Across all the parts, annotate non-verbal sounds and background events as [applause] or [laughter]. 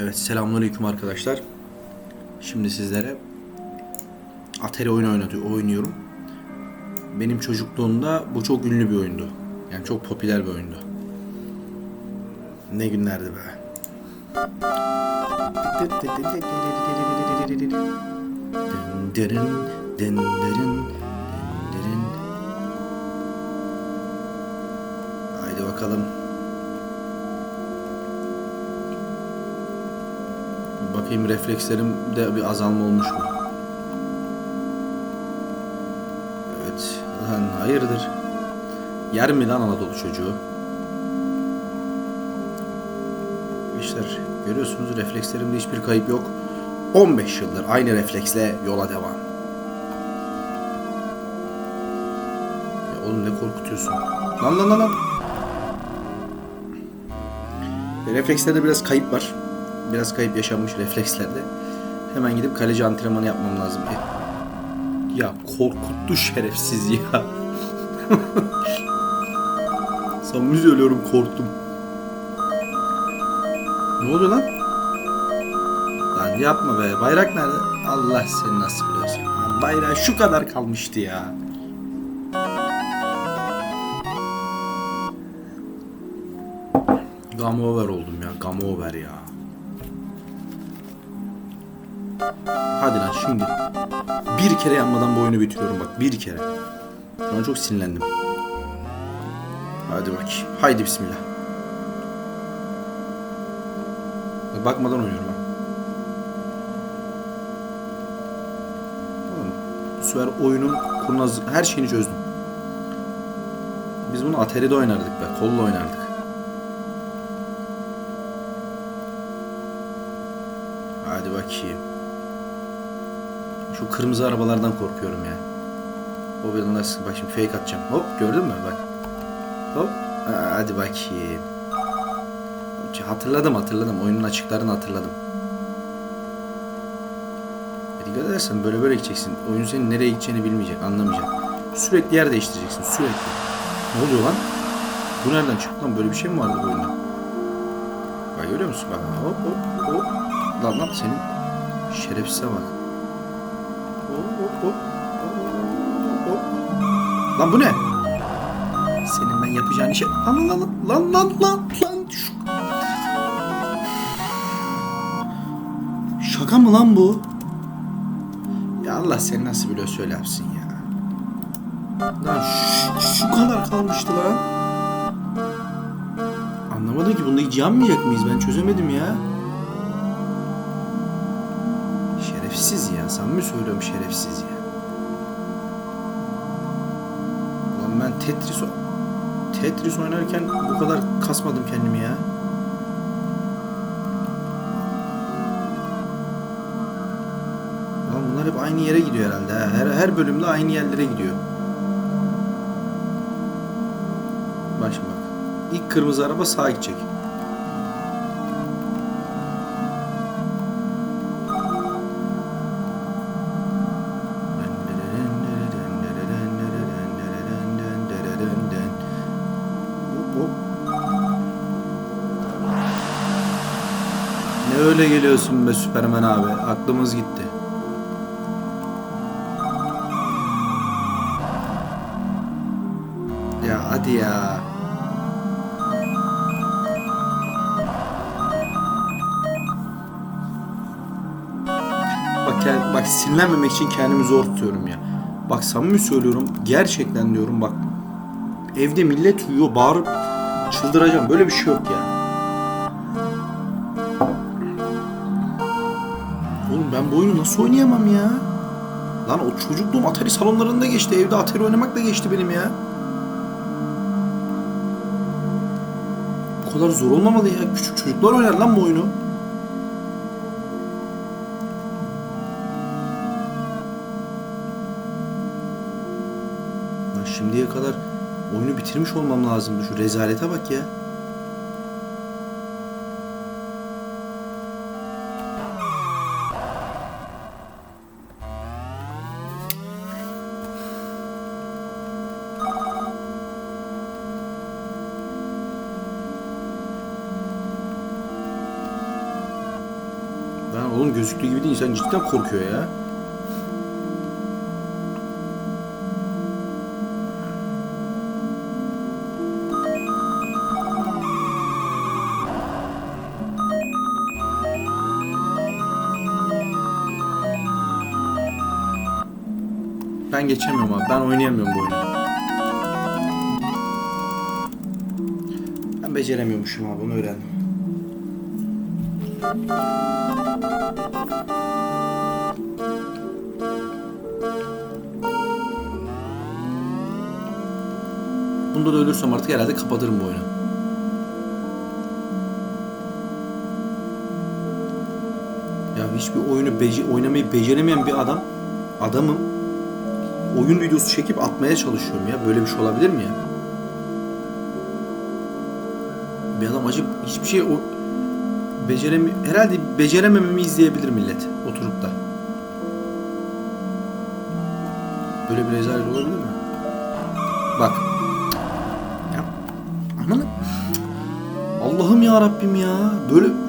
Evet selamünaleyküm arkadaşlar. Şimdi sizlere Atari oyunu oynatıyor, oynuyorum. Benim çocukluğumda bu çok ünlü bir oyundu. Yani çok popüler bir oyundu. Ne günlerdi be. Haydi bakalım. Bakayım reflekslerimde bir azalma olmuş mu? Evet. Lan hayırdır? Yer mi lan Anadolu çocuğu? İşler görüyorsunuz reflekslerimde hiçbir kayıp yok. 15 yıldır aynı refleksle yola devam. Ya oğlum ne korkutuyorsun? Lan lan lan lan. Reflekslerde biraz kayıp var. Biraz kayıp yaşanmış reflekslerde. Hemen gidip kaleci antrenmanı yapmam lazım. E, Ya korkuttu şerefsiz ya. [laughs] Samimi söylüyorum korktum. Ne oluyor lan? Lan yapma be. Bayrak nerede? Allah seni nasıl biliyorsun. Lan Bayrağı şu kadar kalmıştı ya. Game over oldum ya. Game over ya. Şimdi. Bir kere yanmadan bu oyunu bitiriyorum bak. Bir kere. Şu an çok sinirlendim. Hadi bakayım. Haydi bismillah. Bak, Bakmadan oynuyorum. Tamam. Bu sefer oyunun kurnaz her şeyini çözdüm. Biz bunu Atari'de oynardık be. Kolla oynardık. Hadi bakayım. Şu kırmızı arabalardan korkuyorum ya. O bir nasıl bak şimdi fake atacağım. Hop gördün mü bak. Hop. Ha, hadi bakayım. Hatırladım hatırladım. Oyunun açıklarını hatırladım. Dikkat edersen böyle böyle gideceksin. Oyun senin nereye gideceğini bilmeyecek, anlamayacak. Sürekli yer değiştireceksin, sürekli. Ne oluyor lan? Bu nereden çıktı lan? Böyle bir şey mi vardı bu oyunda? Bak görüyor musun? Bak hop hop hop. Lan lan senin şerefsize bak. Lan bu ne? Senin ben yapacağın işe... Lan lan lan lan lan lan lan. Şaka mı lan bu? Ya Allah seni nasıl biliyor söyle yapsın ya. Lan şu, şu kadar kalmıştı lan. Anlamadım ki bunda hiç yanmayacak mıyız ben çözemedim ya. Şerefsiz ya samimi söylüyorum şerefsiz ya. Lan ben Tetris Tetris oynarken bu kadar kasmadım kendimi ya. Lan bunlar hep aynı yere gidiyor herhalde. ha. Her, her bölümde aynı yerlere gidiyor. Bak bak. İlk kırmızı araba sağa gidecek. Öyle geliyorsun be Süpermen abi? Aklımız gitti. Ya hadi ya. Bak, bak sinirlenmemek için kendimi zor tutuyorum ya. Bak samimi söylüyorum. Gerçekten diyorum bak. Evde millet uyuyor bağırıp çıldıracağım. Böyle bir şey yok ya. Ben bu oyunu nasıl oynayamam ya? Lan o çocukluğum Atari salonlarında geçti. Evde Atari oynamakla geçti benim ya. Bu kadar zor olmamalı ya. Küçük çocuklar oynar lan bu oyunu. Lan şimdiye kadar oyunu bitirmiş olmam lazımdı. Şu rezalete bak ya. Oğlum gözüktüğü gibi değil. İnsan cidden korkuyor ya. Ben geçemiyorum abi. Ben oynayamıyorum bu oyunu. Ben beceremiyormuşum abi. Onu öğrendim. Bunda da ölürsem artık herhalde kapatırım bu oyunu. Ya hiçbir oyunu bece oynamayı beceremeyen bir adam, adamım oyun videosu çekip atmaya çalışıyorum ya. Böyle bir şey olabilir mi ya? Bir adam acı hiçbir şey o beceremi herhalde beceremememi izleyebilir millet oturup da. Böyle bir rezalet olabilir mi? Bak. Ya Rabbim ya. Böyle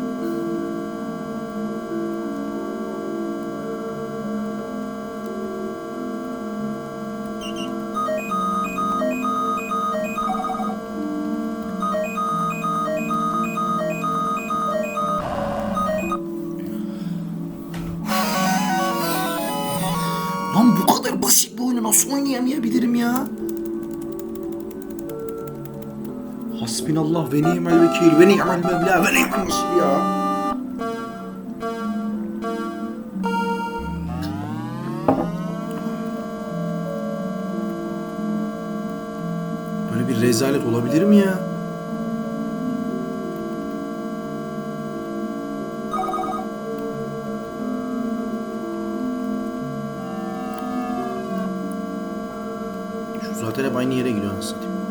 Hasbinallah ve ni'mel vekil ve ni'mel mevla ve ni'mel nasir ya. Böyle bir rezalet olabilir mi ya? Şu zaten hep aynı yere gidiyor anasını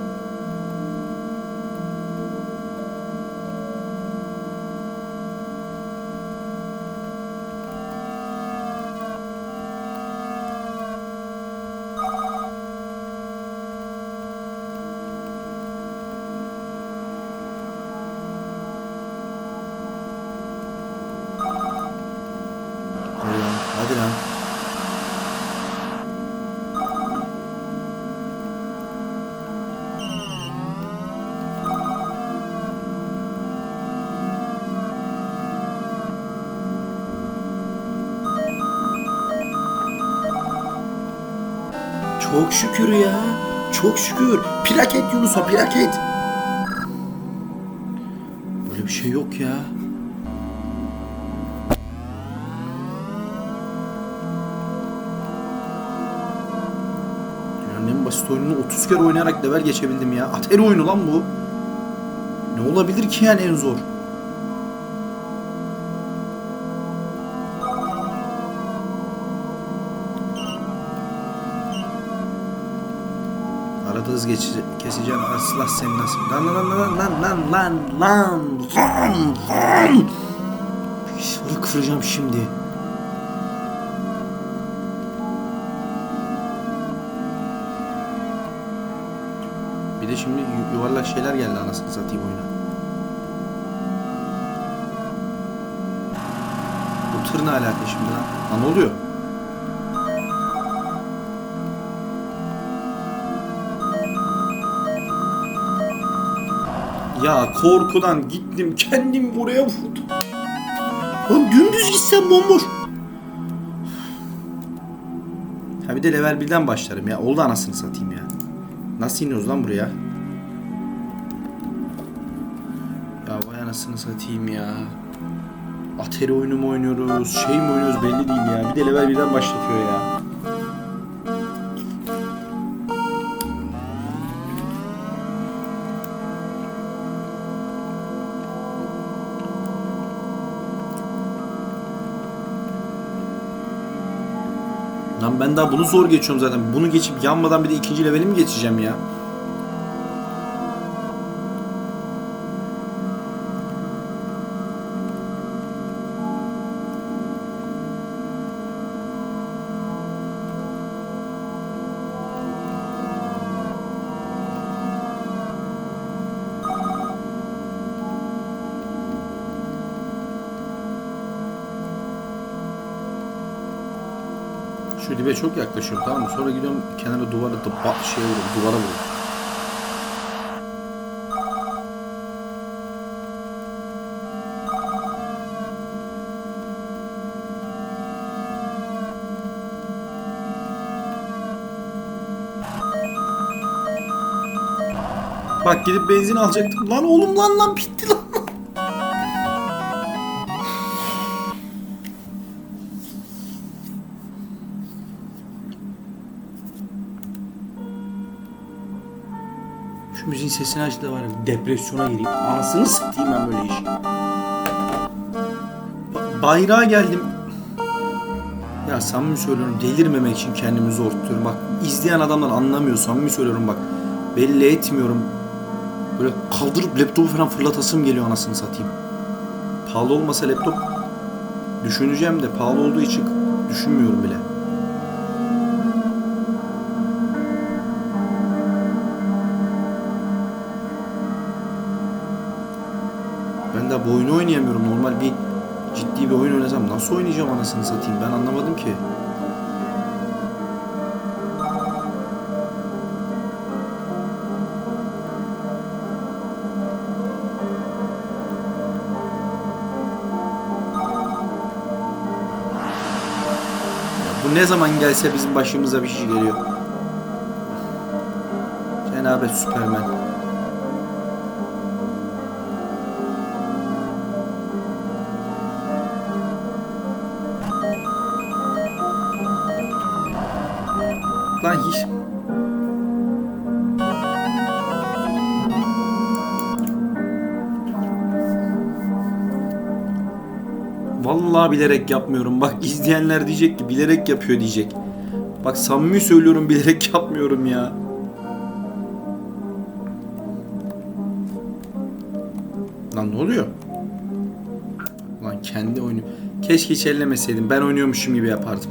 Hadi lan. Çok şükür ya. Çok şükür. Plaket Yunus'a plaket. Böyle bir şey yok ya. Basit oyununu 30 kere oynayarak level geçebildim ya. Atari oyunu lan bu. Ne olabilir ki yani en zor? Arada hız geçece keseceğim. Asla senin nasıl? Lan lan lan lan lan lan lan lan lan. Şunu kıracağım şimdi. Bir de şimdi yu- yuvarlak şeyler geldi anasını satayım oyuna. Bu tır ne alaka şimdi lan? Lan ne oluyor? Ya korkudan gittim kendim buraya vurdum. Lan dümdüz gitsem bomboş. Ha bir de level 1'den başlarım ya. Oldu anasını satayım ya. Nasıl iniyoruz lan buraya? Ya vay anasını satayım ya. Atari oyunu mu oynuyoruz, şey mi oynuyoruz belli değil ya. Bir de level 1'den başlatıyor ya. Ben daha bunu zor geçiyorum zaten. Bunu geçip yanmadan bir de ikinci leveli mi geçeceğim ya? Şu dibe çok yaklaşıyorum tamam mı? Sonra gidiyorum kenara duvara da ba- şeye vuruyorum, duvara vuruyorum. Bak gidip benzin alacaktım. Lan oğlum lan lan bitti lan. Müziğin sesini aç da var ya depresyona gireyim. Anasını satayım ben böyle işi. Ba- bayrağa geldim. Ya samimi söylüyorum delirmemek için kendimi zor tutuyorum. Bak izleyen adamlar anlamıyor samimi söylüyorum bak. Belli etmiyorum. Böyle kaldırıp laptopu falan fırlatasım geliyor anasını satayım. Pahalı olmasa laptop düşüneceğim de pahalı olduğu için düşünmüyorum bile. Bu oyunu oynayamıyorum. Normal bir ciddi bir oyun oynasam nasıl oynayacağım anasını satayım ben anlamadım ki. Bu ne zaman gelse bizim başımıza bir şey geliyor. Cenab-ı Süpermen. Hiç... Vallahi bilerek yapmıyorum. Bak izleyenler diyecek ki bilerek yapıyor diyecek. Bak samimi söylüyorum [laughs] bilerek yapmıyorum ya. Lan ne oluyor? Lan kendi oyunu. Keşke hiç ellemeseydim. Ben oynuyormuşum gibi yapardım.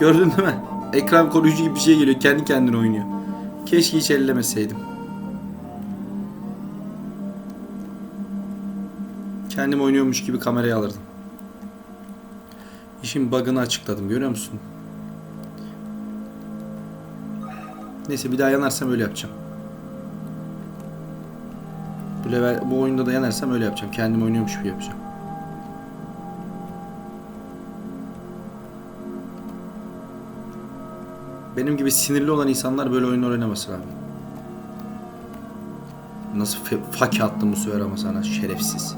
Gördün değil mi? Ekran koruyucu gibi bir şey geliyor. Kendi kendine oynuyor. Keşke hiç ellemeseydim. Kendim oynuyormuş gibi kamerayı alırdım. İşin bug'ını açıkladım. Görüyor musun? Neyse bir daha yanarsam öyle yapacağım. Bu, level, bu oyunda da yanarsam öyle yapacağım. Kendim oynuyormuş gibi yapacağım. Benim gibi sinirli olan insanlar böyle oyunlar oynamasın abi. Nasıl fake attım bu sefer ama sana şerefsiz.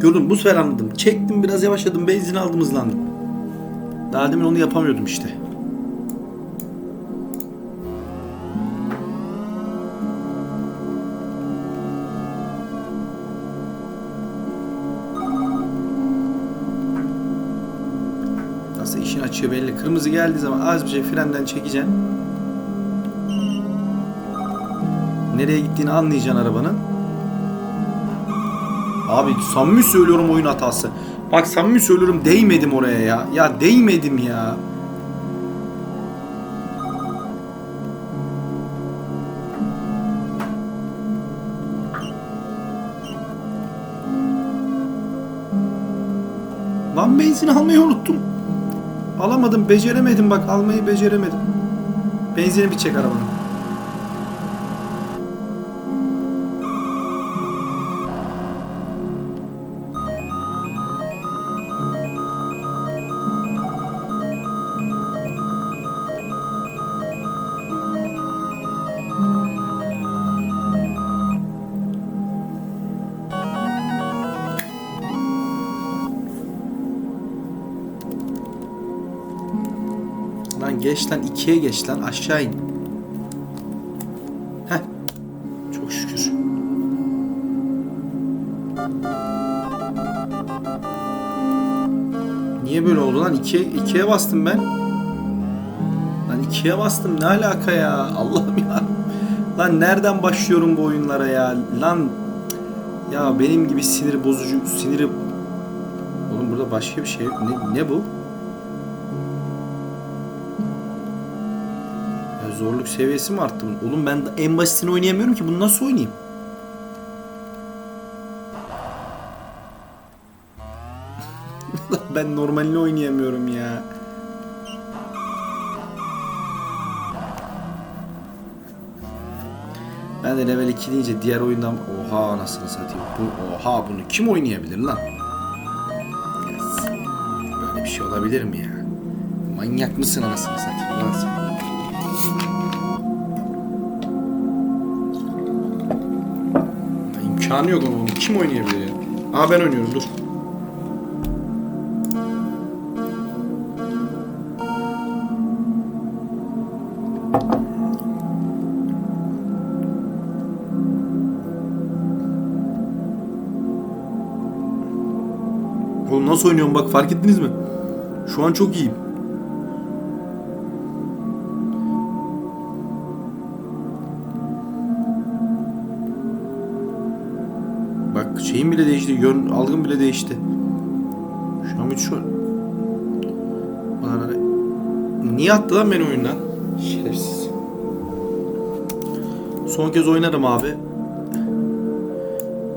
Gördüm bu sefer anladım. Çektim biraz yavaşladım benzin aldım hızlandım. Daha demin onu yapamıyordum işte. Nasıl işin açığı belli. Kırmızı geldiği zaman az bir şey frenden çekeceksin. Nereye gittiğini anlayacaksın arabanın. Abi samimi söylüyorum oyun hatası. Bak samimi söylüyorum değmedim oraya ya. Ya değmedim ya. Lan benzin almayı unuttum. Alamadım, beceremedim bak almayı beceremedim. Benzini bir çek arabanın. Lan geç lan ikiye geç lan aşağı in. Heh. Çok şükür. Niye böyle oldu lan? İkiye, ikiye bastım ben. İkiye bastım ne alaka ya [laughs] Allah'ım ya. Lan nereden başlıyorum bu oyunlara ya lan ya benim gibi sinir bozucu siniri Oğlum burada başka bir şey yok. Ne, ne bu? Zorluk seviyesi mi arttı bunun? Oğlum ben en basitini oynayamıyorum ki. Bunu nasıl oynayayım? [laughs] Ben normalini oynayamıyorum ya. Ben de level 2 deyince diğer oyundan oha anasını satayım. Bu, oha bunu kim oynayabilir lan? Yes. Böyle bir şey olabilir mi ya? Manyak mısın anasını satayım lan sen? Ya yok onun. Kim oynayabilir ya? Aa ben oynuyorum dur. Oğlum nasıl oynuyorum bak fark ettiniz mi? Şu an çok iyiyim. Bak şeyim bile değişti, yön algım bile değişti. Şu an şu hani- Niye attı lan beni oyundan? Şerefsiz. Son kez oynarım abi.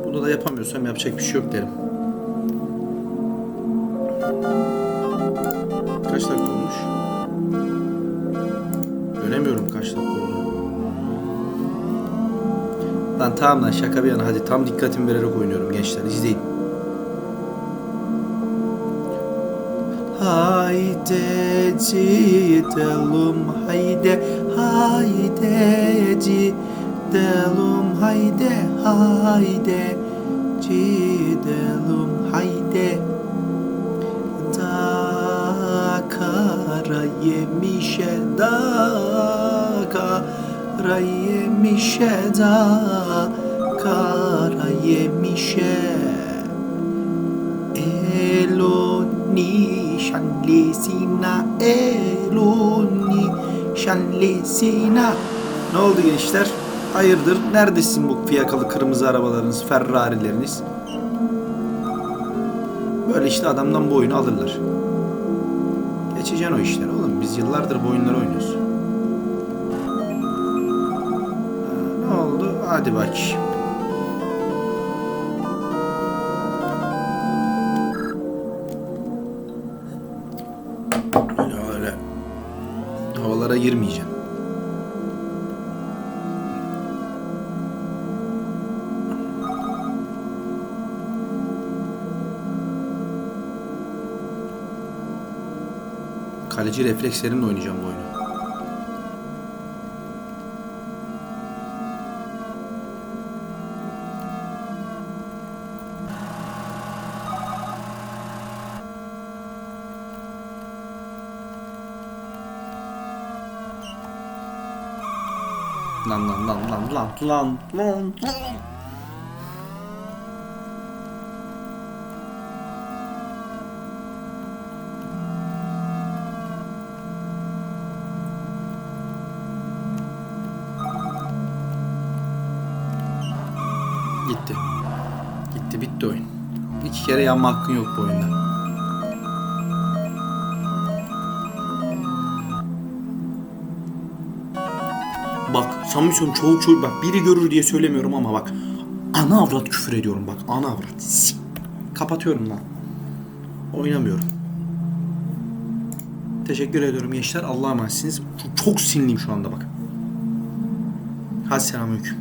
Bunu da yapamıyorsam yapacak bir şey yok derim. Tamam lan şaka bir yana. Hadi tam dikkatimi vererek oynuyorum gençler. İzleyin. Haydi gidelim haydi haydi gidelim haydi haydi gidelim haydi. Da kara yemişe da kara yemişe da kara yemişe eloni şanlesina eloni şanlesina ne oldu gençler? Hayırdır? Neredesin bu fiyakalı kırmızı arabalarınız, Ferrari'leriniz? Böyle işte adamdan bu oyunu alırlar. Geçeceksin o işler oğlum. Biz yıllardır bu oyunları oynuyoruz. Ne oldu? Hadi bak. Girmeyeceksin. Kaleci reflekslerimle oynayacağım bu oyunu. Lan lan lan lan lan lan lan lan. Gitti. Gitti bitti oyun. İki kere yanma hakkın yok bu oyunda. Bak Samsun çoğu çoğu bak biri görür diye söylemiyorum ama bak ana avrat küfür ediyorum bak ana avrat. Sik. Kapatıyorum lan. Oynamıyorum. Teşekkür ediyorum gençler. Allah'a emanetsiniz. Çok sinirliyim şu anda bak. Hadi selamünaleyküm.